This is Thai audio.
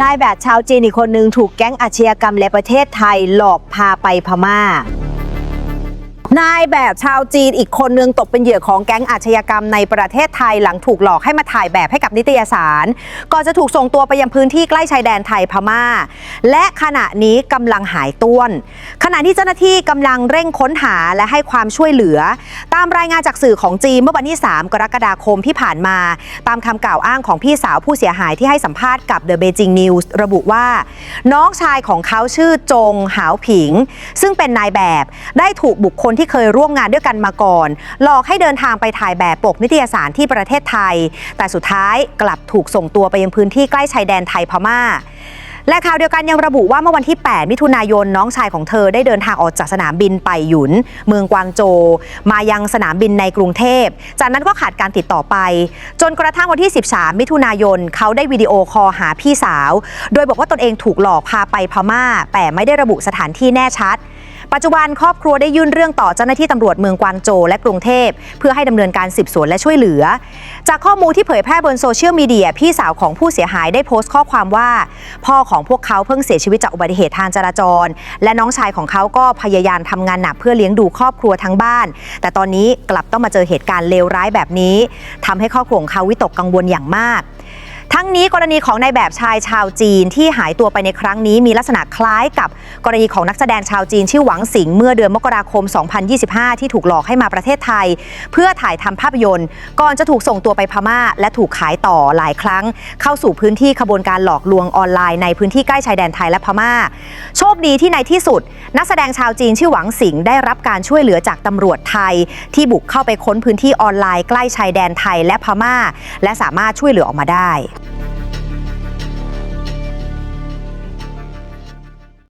นายแบบชาวจีนอีกคนนึงถูกแก๊งอาชญากรรมในประเทศไทยหลอกพาไปพม่า นายแบบชาวจีนอีกคนนึงตกเป็นเหยื่อของแก๊งอาชญากรรมในประเทศไทยหลังถูกหลอกให้มาถ่ายแบบให้กับนิตยสาร ก่อนจะถูกส่งตัวไปยังพื้นที่ใกล้ชายแดนไทยพม่า และขณะนี้กำลังหายต้วน ขณะที่เจ้าหน้าที่กำลังเร่งค้นหาและให้ความช่วยเหลือ ตามรายงานจากสื่อของจีนเมื่อวันที่ 3 กรกฎาคมที่ผ่านมา ตามคำกล่าวอ้างของพี่สาวผู้เสียหายที่ให้สัมภาษณ์กับ The Beijing News ระบุว่า น้องชายของเขาชื่อจงหาวผิง ซึ่งเป็นนายแบบได้ถูกบุคคลที่เคยร่วมงานด้วยกันมาก่อน หลอกให้เดินทางไปถ่ายแบบปกนิตยสารที่ประเทศไทย แต่สุดท้ายกลับถูกส่งตัวไปยังพื้นที่ใกล้ชายแดนไทยพม่าและข่าวเดียวกันยังระบุว่าเมื่อวันที่ 8 มิถุนายนน้องชายของเธอได้เดินทางออกจากสนามบินไปหยุน เมืองกวางโจ มายังสนามบินในกรุงเทพ จากนั้นก็ขาดการติดต่อไป จนกระทั่งวันที่ 13 มิถุนายน เขาได้วิดีโอคอลหาพี่สาว โดยบอกว่าตนเองถูกหลอกพาไปพม่า แต่ไม่ได้ระบุสถานที่แน่ชัด ปัจจุบันครอบครัวได้ยื่นเรื่องต่อเจ้าหน้าที่ตำรวจเมืองกวางโจวและกรุงเทพ เพื่อให้ดำเนินการสืบสวนและช่วยเหลือ จากข้อมูลที่เผยแพร่บนโซเชียลมีเดียพี่สาวของผู้เสียหายได้โพสต์ข้อความว่า พ่อของพวกเขาเพิ่งเสียชีวิตจากอุบัติเหตุทางจราจร และน้องชายของเขาก็พยายามทำงานหนักเพื่อเลี้ยงดูครอบครัวทั้งบ้าน แต่ตอนนี้กลับต้องมาเจอเหตุการณ์เลวร้ายแบบนี้ทำให้ครอบครัวของเขาวิตกกังวลอย่างมาก ทั้งนี้กรณีของนายแบบชายชาวจีนที่หายตัวไปในครั้งนี้มีลักษณะคล้ายกับกรณีของนักแสดงชาวจีนชื่อหวังสิงเมื่อเดือนมกราคม 2025 ที่ถูกหลอกให้มาประเทศไทย เพื่อถ่ายทำภาพยนตร์ ก่อนจะถูกส่งตัวไปพม่า และถูกขายต่อหลายครั้ง เข้าสู่พื้นที่ขบวนการหลอกลวงออนไลน์ในพื้นที่ใกล้ชายแดนไทยและพม่า โชคดีที่ในที่สุด นักแสดงชาวจีนชื่อหวังสิงได้รับการช่วยเหลือจากตำรวจไทย ที่บุกเข้าไปค้นพื้นที่ออนไลน์ใกล้ชายแดนไทยและพม่า และสามารถช่วยเหลือออกมาได้